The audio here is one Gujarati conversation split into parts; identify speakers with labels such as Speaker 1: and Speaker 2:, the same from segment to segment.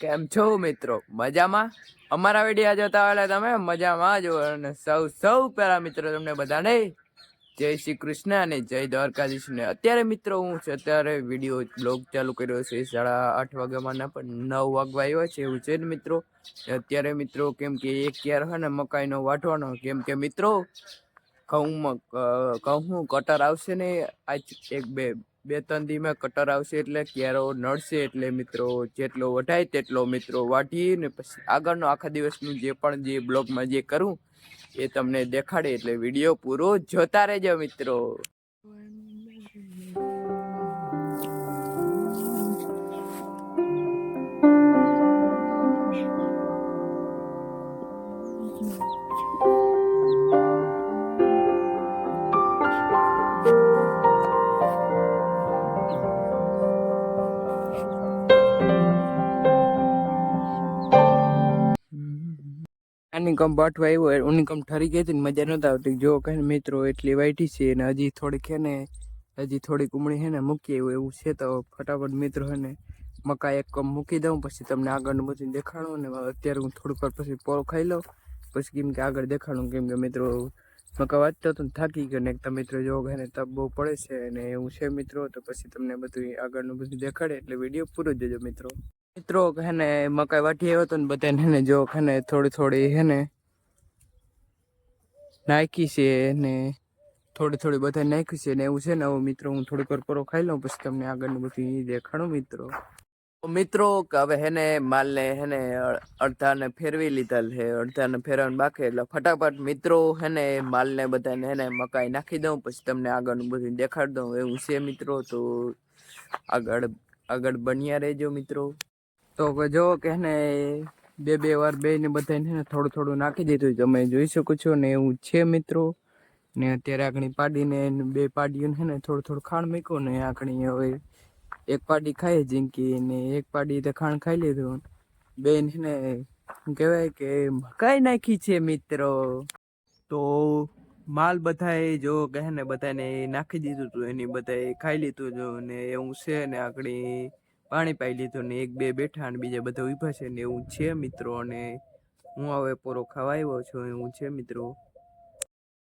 Speaker 1: કેમ છો મિત્રો? મજામાં? અમારા વીડિયો જોતા હોય તમે મજામાં જો અને સૌ સૌ પહેલા મિત્રો તમને બધાને જય શ્રી કૃષ્ણ અને જય દ્વારકાધીશને. અત્યારે મિત્રો હું છે, અત્યારે વીડિયો બ્લોગ ચાલુ કર્યો છે, સાડા આઠ વાગ્યામાં ના પણ નવ વાગવા આવ્યો છે, એવું છે ને મિત્રો? અત્યારે મિત્રો કેમ કે એક ક્યાર હે ને મકાઈનો વાટવાનો, કેમ કે મિત્રો, ઘઉંમાં ઘઉં કટર આવશે ને આજ એક બે બે ત્રણ દીમાં કટર આવશે એટલે ક્યારો નડશે એટલે મિત્રો જેટલો વઢાય તેટલો મિત્રો વાઢી ને પછી આગળનો આખા દિવસનું જે પણ જે બ્લોગમાં જે કરું એ તમને દેખાડે એટલે વીડિયો પૂરો જોતા રહેજો મિત્રો. આની કમ બાટવા આવ્યો ઉની કમ ઠરી ગઈ હતી ને મજા નહોતી આવતી. જો ને મિત્રો એટલી વાઈટી છે ને હજી થોડીક હે ને, હજી થોડીક ઉમળી હે ને મૂકી આવ્યું. એવું છે તો ફટાફટ મિત્રો હે ને મકા એક કમ મૂકી દઉં, પછી તમને આગળનું બધું દેખાડું ને અત્યારે હું થોડુંક વાર પછી પોળો ખાઈ લઉં. પછી કેમ કે આગળ દેખાડું, કેમ કે મિત્રો મકા વાંચતો ને થાકી ગયો ને એક તો મિત્રો જો ને તપ બહુ પડે છે અને એવું છે મિત્રો. તો પછી તમને બધું આગળનું બધું દેખાડે એટલે વીડિયો પૂરો જજો મિત્રો. મિત્રો હે ને મકાઈ વાટી આવ્યો હતો ને બધાને હે ને જો હે ને થોડી થોડી હે ને નાખી છે ને, થોડી થોડી બધા નાખી છે ને એવું છે ને. હવે મિત્રો હું થોડીક વાર પરો ખાઈ લઉં, પછી તમને આગળનું બધું દેખાડું મિત્રો. મિત્રો, કે હવે હેને, માલને હેને, અ- અડધાને ફેરવી લીધેલ છે, અડધાને ફેરવાનું બાકી એટલે ફટાફટ મિત્રો હેને, માલને બધાને હેને, મકાઈ નાખી દઉં, પછી તમને આગળનું બધું દેખાડી દઉં. એવું છે મિત્રો, તો આગળ આગળ બન્યા રહેજો મિત્રો. તો જો કે ને બે બે વાર બે ને બધાને છે ને થોડું થોડું નાખી દીધું. તમે જોઈ શકો છો ને એવું છે મિત્રો. ને અત્યારે આગળ પાડીને બે પાડીઓને છે ને થોડું થોડું ખાણ મૂક્યું ને આગળ હવે એક પાડી ખાઈ જિંકી ને એક પાડી તો ખાણ ખાઈ લીધું. બેન છે ને કહેવાય કે મકાઈ નાખી છે મિત્રો. તો માલ બધાએ જો કહે ને બધાને નાખી દીધું હતું એની બધાએ ખાઈ લીધું હતું ને એવું છે ને આગળ પાણી પાઈ લીધું ને એક બે બેઠા અને બીજા બધા ઊભા છે ને એવું છે મિત્રો અને હું હવે પૂરો ખાવા આવ્યો છું એવું છે મિત્રો.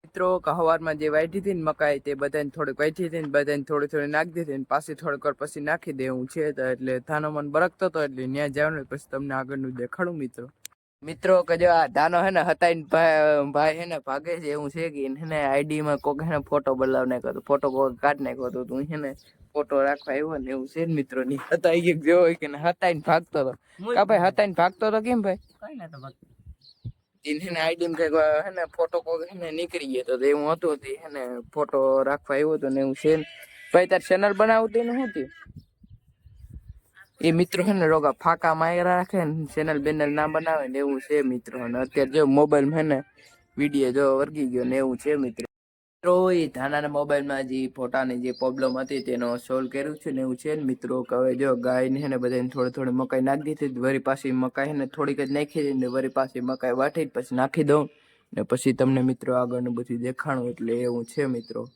Speaker 1: મિત્રો, હવારમાં જે વાઢી હતી ને મકાઈ તે બધાને થોડીક વાઢી હતી ને બધાને થોડી થોડી નાખી દીધી ને પાછી થોડીક વાર પછી નાખી દે એવું છે તો એટલે ધાનો મન બરકતો હતો એટલે ત્યાં જવાનું પછી તમને આગળનું દેખાડું મિત્રો. મિત્રો કે જો આ ધાનો હે ને હતાઈને ભાઈ ભાઈ હે ને ભાગે છે એવું છે કે એને આઈડીમાં કોક હે ને ફોટો બદલાવ નાખ્યો હતો ફોટો કોક કાઢ નાખ્યો હતો તું હે ને ફોટો રાખવા આવ્યો ને એવું છે ને મિત્રો ની. હતાઈ ગયો જેવો હોય કે ને હતાઈને ભાગતો હતો કા ભાઈ હતાઈને ભાગતો હતો કેમ ભાઈ?
Speaker 2: કઈ ના તો બાકી
Speaker 1: એને આઈડી માં કંઈક હે ને ફોટો કોક હે ને નીકળી ગયો તો એવું હતું હતી હે ને ફોટો રાખવા આવ્યો તો ને એવું છે ને. ભાઈ તાર ચેનલ બનાવતી ને શું એ મિત્રો હે ને રોગા ફાકા માયરા રાખે ને ચેનલ બેનલ ના બનાવે ને એવું છે મિત્રો અને અત્યારે જો મોબાઈલ હે ને વીડિયો જો વર્ગી ગયો ને એવું છે મિત્રો. મિત્રો ધાનાના મોબાઈલમાં જે ફોટાની જે પ્રોબ્લેમ હતી તેનો સોલ્વ કર્યું છે ને એવું છે ને મિત્રો હવે જો ગાયને હે ને બધાને થોડી થોડી મકાઈ નાખી દીધી વરી પાછી મકાઈ હે ને થોડીક જ નાખી દઈ ને વરી પાછી મકાઈ વાટી પછી નાખી દઉં ને પછી તમને મિત્રો આગળનું બધું દેખાણું એટલે એવું છે મિત્રો.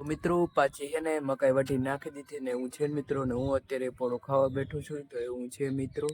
Speaker 1: મિત્રો, પાછી છે ને મકાઈ વાટી નાખી દીધી ને એવું છે ને મિત્રો, ને હું અત્યારે પોળો ખાવા બેઠો છું તો એવું છે મિત્રો.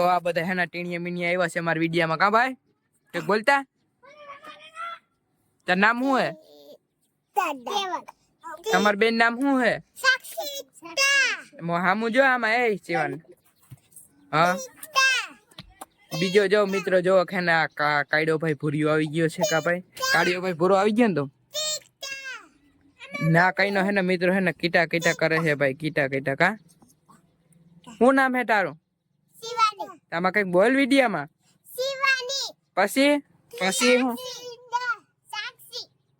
Speaker 1: આ બધા હેના ટીણીએ મીણીએ આવ્યા છે મારા વિડીયામાં. કા ભાઈ? એક બોલતા? તાર નામ શું હે? તમાર બેન નામ શું હે? હામુ જો આમાં, એ જીવન હા. બીજો જો મિત્રો જો ખેના કા કાયડો ભાઈ ભૂરિયો આવી ગયો છે કા ભાઈ? કાળિયો ભાઈ ભૂરો આવી ગયો ને તો? ના, કઈ નો હે ને મિત્રો હે ને કીટા કીટા કરે છે ભાઈ, કીટા કીટા, કા? શું નામ હે તારું? આમાં કંઈક બોલ વિડીયામાં. પછી? પછી હું?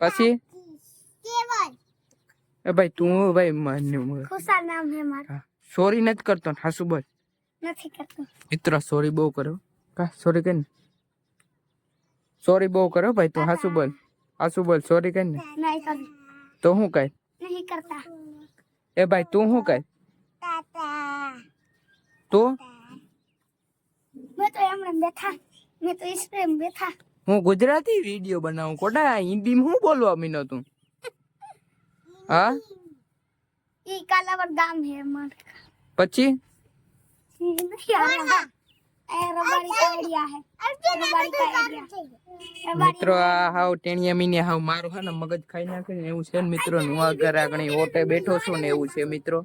Speaker 1: પછી? એ ભાઈ તું ભાઈ મને
Speaker 2: ખુશા નામ હે મારું.
Speaker 1: સોરી નથી કરતો ને હાસુ બોલ.
Speaker 2: નથી કરતો.
Speaker 1: મિત્ર સોરી બહુ કરો કા સોરી કઈ સોરી બહુ કરો ભાઈ તું હાસુ બોલ. હાસુ બોલ સોરી કઈ ને. તો હું કઈ?
Speaker 2: નહીં કરતા.
Speaker 1: એ ભાઈ તું શું કઈ? તું?
Speaker 2: મેં તો એમણે બેઠા. મેં તો ઈશ્વરે બેઠા.
Speaker 1: હું ગુજરાતી વીડિયો બનાવું. કોટા હિન્દીમાં હું બોલવા મીનો તું? હા?
Speaker 2: ઈ કાલાવર ગામ હે માર
Speaker 1: પછી? મિત્રો આ હાવ ટેણિયા મીને હાવ મારું હે ને મગજ ખાઈ નાખે ને એવું છે ને મિત્રો હું આ ઘરે આગળ ઓટે બેઠો છું ને એવું છે મિત્રો.